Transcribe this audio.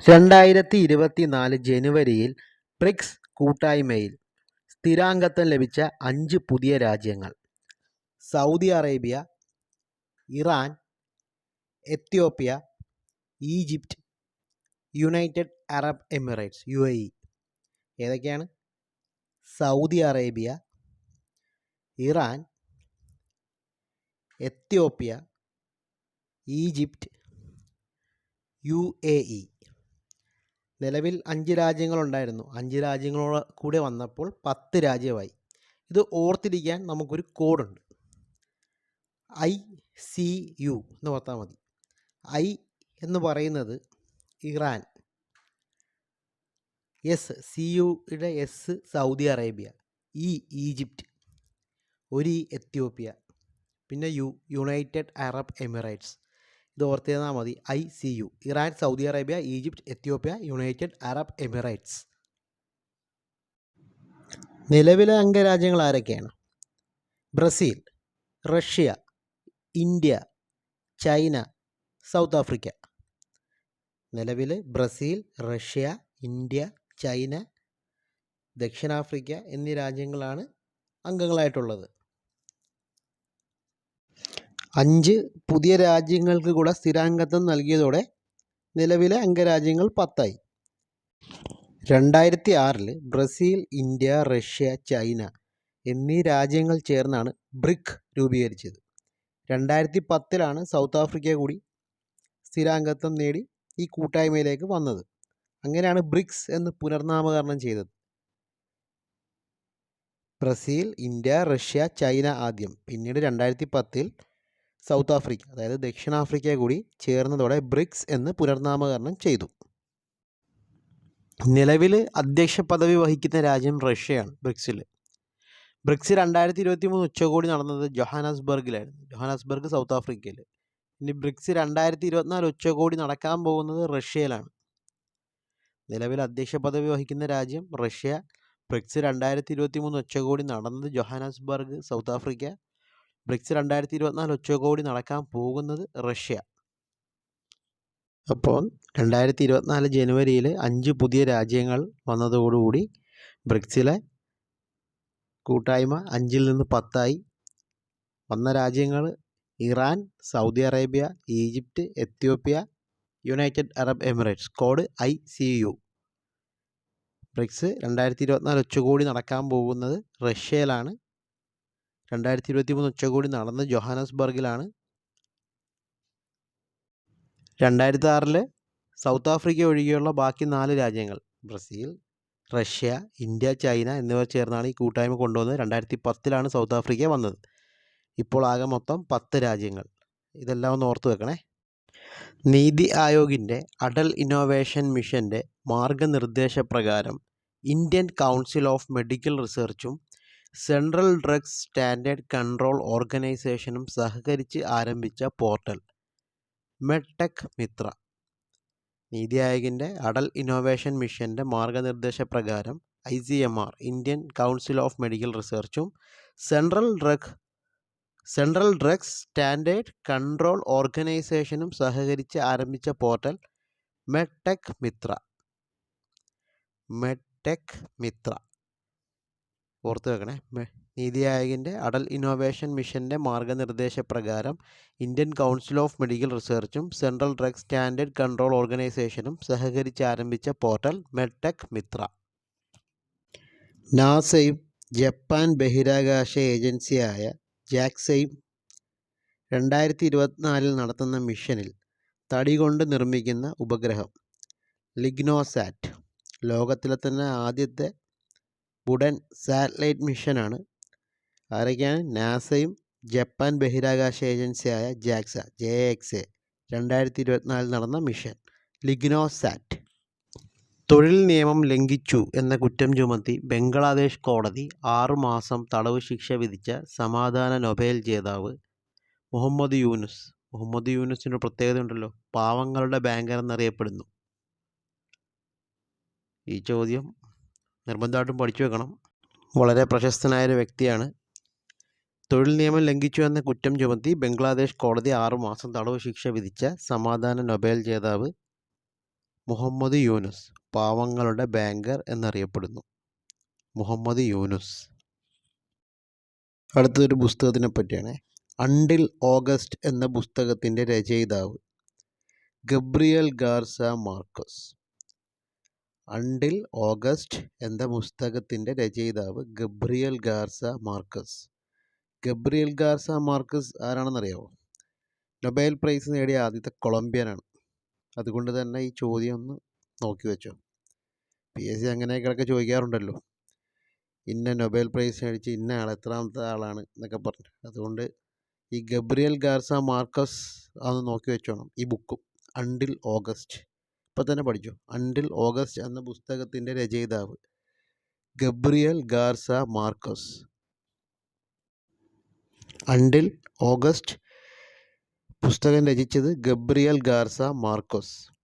രണ്ടായിരത്തി ഇരുപത്തിനാല് ജനുവരിയിൽ ബ്രിക്സ് കൂട്ടായ്മയിൽ സ്ഥിരാംഗത്വം ലഭിച്ച അഞ്ച് പുതിയ രാജ്യങ്ങൾ. Saudi Arabia Iran Ethiopia Egypt United Arab Emirates U A E ഏതൊക്കെയാണ്? Saudi Arabia Iran Ethiopia Egypt U A E നിലവിൽ അഞ്ച് രാജ്യങ്ങളുണ്ടായിരുന്നു. അഞ്ച് രാജ്യങ്ങളോട് കൂടെ വന്നപ്പോൾ പത്ത് രാജ്യമായി. ഇത് ഓർത്തിരിക്കാൻ നമുക്കൊരു കോഡുണ്ട്. ഐ സി യു എന്ന് ഓർത്താൽ മതി. ഐ എന്ന് പറയുന്നത് ഇറാൻ. എസ് സി യുടെ S Saudi Arabia. E Egypt. ഒരു ഇ എത്യോപ്യ. പിന്നെ യു യുണൈറ്റഡ് അറബ് എമിറേറ്റ്സ്. ഇത് ഓർത്തിരുന്നാൽ മതി. I C U. Iran Saudi Arabia Egypt Ethiopia United Arab Emirates. നിലവിലെ അംഗരാജ്യങ്ങൾ ആരൊക്കെയാണ്? Brazil Russia India China South Africa. നിലവിൽ ബ്രസീൽ റഷ്യ ഇന്ത്യ ചൈന ദക്ഷിണാഫ്രിക്ക എന്നീ രാജ്യങ്ങളാണ് അംഗങ്ങളായിട്ടുള്ളത്. അഞ്ച് പുതിയ രാജ്യങ്ങൾക്ക് കൂടെ സ്ഥിരാംഗത്വം നൽകിയതോടെ നിലവിലെ അംഗരാജ്യങ്ങൾ പത്തായി. രണ്ടായിരത്തി ആറിൽ ബ്രസീൽ ഇന്ത്യ റഷ്യ ചൈന എന്നീ രാജ്യങ്ങൾ ചേർന്നാണ് ബ്രിക് രൂപീകരിച്ചത്. രണ്ടായിരത്തി പത്തിലാണ് സൗത്ത് ആഫ്രിക്ക കൂടി സ്ഥിരാംഗത്വം നേടി ഈ കൂട്ടായ്മയിലേക്ക് വന്നത്. അങ്ങനെയാണ് ബ്രിക്സ് എന്ന് പുനർനാമകരണം ചെയ്തത്. ബ്രസീൽ ഇന്ത്യ റഷ്യ ചൈന ആദ്യം. പിന്നീട് രണ്ടായിരത്തി പത്തിൽ സൗത്ത് ആഫ്രിക്ക അതായത് ദക്ഷിണാഫ്രിക്ക കൂടി ചേർന്നതോടെ ബ്രിക്സ് എന്ന് പുനർനാമകരണം ചെയ്തു. നിലവിൽ അധ്യക്ഷ പദവി വഹിക്കുന്ന രാജ്യം റഷ്യയാണ് ബ്രിക്സിൽ ബ്രിക്സ് രണ്ടായിരത്തി ഇരുപത്തി മൂന്ന് ഉച്ചകോടി നടന്നത് ജൊഹാനസ്ബർഗിലായിരുന്നു. ജൊഹാനസ്ബർഗ് സൗത്ത് ആഫ്രിക്കയിൽ ഇനി ബ്രിക്സ് രണ്ടായിരത്തി ഇരുപത്തിനാല് ഉച്ചകോടി നടക്കാൻ പോകുന്നത് റഷ്യയിലാണ്. നിലവിൽ അധ്യക്ഷ പദവി വഹിക്കുന്ന രാജ്യം റഷ്യ. ബ്രിക്സ് രണ്ടായിരത്തി ഇരുപത്തി മൂന്ന് ഉച്ചകോടി നടന്നത് ജൊഹാനസ്ബർഗ് സൗത്ത് ആഫ്രിക്ക. ബ്രിക്സ് രണ്ടായിരത്തി ഇരുപത്തിനാല് ഉച്ചകോടി നടക്കാൻ പോകുന്നത് റഷ്യ. അപ്പോൾ രണ്ടായിരത്തി ഇരുപത്തിനാല് ജനുവരിയിൽ അഞ്ച് പുതിയ രാജ്യങ്ങൾ വന്നതോടുകൂടി ബ്രിക്സിലെ കൂട്ടായ്മ അഞ്ചിൽ നിന്ന് പത്തായി. വന്ന രാജ്യങ്ങൾ Iran Saudi Arabia Egypt Ethiopia United Arab Emirates. Code I C U. BRICS രണ്ടായിരത്തി ഇരുപത്തിനാല് ഉച്ചകോടി നടക്കാൻ പോകുന്നത് റഷ്യയിലാണ്. രണ്ടായിരത്തി ഇരുപത്തി മൂന്ന് ഉച്ചകോടി നടന്ന ജൊഹാനസ്ബർഗിലാണ് രണ്ടായിരത്തി ആറിൽ സൗത്ത് ആഫ്രിക്ക ഒഴികെയുള്ള ബാക്കി നാല് രാജ്യങ്ങൾ ബ്രസീൽ റഷ്യ ഇന്ത്യ ചൈന എന്നിവർ ചേർന്നാണ് ഈ കൂട്ടായ്മ കൊണ്ടുവന്നത്. രണ്ടായിരത്തി പത്തിലാണ് സൗത്ത് ആഫ്രിക്ക വന്നത്. ഇപ്പോൾ ആകെ മൊത്തം പത്ത് രാജ്യങ്ങൾ. ഇതെല്ലാം ഒന്ന് ഓർത്ത് വെക്കണേ. നീതി ആയോഗിന്റെ അടൽ ഇന്നോവേഷൻ മിഷന്റെ മാർഗനിർദ്ദേശപ്രകാരം ഇന്ത്യൻ കൗൺസിൽ ഓഫ് മെഡിക്കൽ റിസർച്ചും സെൻട്രൽ ഡ്രഗ്സ് സ്റ്റാൻഡേർഡ് കൺട്രോൾ ഓർഗനൈസേഷനും സഹകരിച്ച് ആരംഭിച്ച പോർട്ടൽ. മെഡ്ടെക് മിത്ര. നീതി ആയോഗിന്റെ അടൽ ഇന്നോവേഷൻ മിഷന്റെ മാർഗനിർദ്ദേശ പ്രകാരം I C M R Indian council of medical റിസർച്ചും central drug central drugs standard control ഓർഗനൈസേഷനും സഹകരിച്ച് ആരംഭിച്ച portal medtech Mitra. Medtech Mitra. ഓർത്ത് വെക്കണേ. നീതി ആയോഗിന്റെ അടൽ ഇന്നോവേഷൻ മിഷന്റെ മാർഗനിർദ്ദേശപ്രകാരം ഇന്ത്യൻ കൗൺസിൽ ഓഫ് മെഡിക്കൽ റിസർച്ചും സെൻട്രൽ ഡ്രഗ് സ്റ്റാൻഡേർഡ് കൺട്രോൾ ഓർഗനൈസേഷനും സഹകരിച്ച് ആരംഭിച്ച പോർട്ടൽ മെഡ്ടെക് മിത്ര. നാസയും ജപ്പാൻ ബഹിരാകാശ ഏജൻസിയായ ജാക്സയും രണ്ടായിരത്തി ഇരുപത്തിനാലിൽ നടത്തുന്ന മിഷനിൽ തടി കൊണ്ട് നിർമ്മിക്കുന്ന ഉപഗ്രഹം ലിഗ്നോസാറ്റ്. ലോകത്തിലെ തന്നെ ആദ്യത്തെ വുഡൻ സാറ്റലൈറ്റ് മിഷനാണ്. ആരൊക്കെയാണ്? നാസയും ജപ്പാൻ ബഹിരാകാശ ഏജൻസിയായ ജാക്സ ജെ എക്സ് എ രണ്ടായിരത്തി ഇരുപത്തിനാലിൽ നടന്ന മിഷൻ ലിഗ്നോസാറ്റ്. തൊഴിൽ നിയമം ലംഘിച്ചു എന്ന കുറ്റം ചുമത്തി ബംഗ്ലാദേശ് കോടതി ആറുമാസം തടവ് ശിക്ഷ വിധിച്ച സമാധാന നൊബേൽ ജേതാവ് മുഹമ്മദ് യൂനുസ്. മുഹമ്മദ് യൂനുസിന് പ്രത്യേകത ഉണ്ടല്ലോ പാവങ്ങളുടെ ബാങ്കർ എന്നറിയപ്പെടുന്നു. ഈ ചോദ്യം നിർബന്ധമായിട്ടും പഠിച്ചു വെക്കണം. വളരെ പ്രശസ്തനായൊരു വ്യക്തിയാണ്. തൊഴിൽ നിയമം ലംഘിച്ചു എന്ന കുറ്റം ചുമത്തി ബംഗ്ലാദേശ് കോടതി ആറുമാസം തടവ് ശിക്ഷ വിധിച്ച സമാധാന നൊബേൽ ജേതാവ് മുഹമ്മദ് യൂനുസ് പാവങ്ങളുടെ ബാങ്കർ എന്നറിയപ്പെടുന്നു. മുഹമ്മദ് യൂനുസ്. അടുത്തൊരു പുസ്തകത്തിനെ പറ്റിയാണ്. അണ്ടിൽ ഓഗസ്റ്റ് എന്ന പുസ്തകത്തിന്റെ രചയിതാവ് Gabriel Garcia Marquez. Until August എന്ന പുസ്തകത്തിന്റെ രചയിതാവ് Gabriel Garcia Marquez. Gabriel Garcia Marquez ആരാണെന്നറിയാമോ Nobel prize നേടിയ ആദ്യത്തെ കൊളംബിയനാണ്. അതുകൊണ്ട് തന്നെ ഈ ചോദ്യം ഒന്ന് നോക്കി വെച്ചോ. പി എസ് സി അങ്ങനെയൊക്കെ ചോദിക്കാറുണ്ടല്ലോ. ഇന്ന നൊബേൽ പ്രൈസ് മേടിച്ച് ഇന്ന ആൾ എത്രാമത്തെ ആളാണ് എന്നൊക്കെ പറഞ്ഞു അതുകൊണ്ട് ഈ ഗബ്രിയൽ ഗാർസ മാർക്കസ് അതൊന്ന് നോക്കി വെച്ചോണം. ഈ ബുക്കും അണ്ടിൽ ഓഗസ്റ്റ്. ഇപ്പം തന്നെ പഠിച്ചു. അണ്ടിൽ ഓഗസ്റ്റ് എന്ന പുസ്തകത്തിന്റെ രചയിതാവ്. Gabriel Garcia Marquez. Until August പുസ്തകം രചിച്ചത് ഗബ്രിയൽ ഗാർസ മാർക്കോസ്.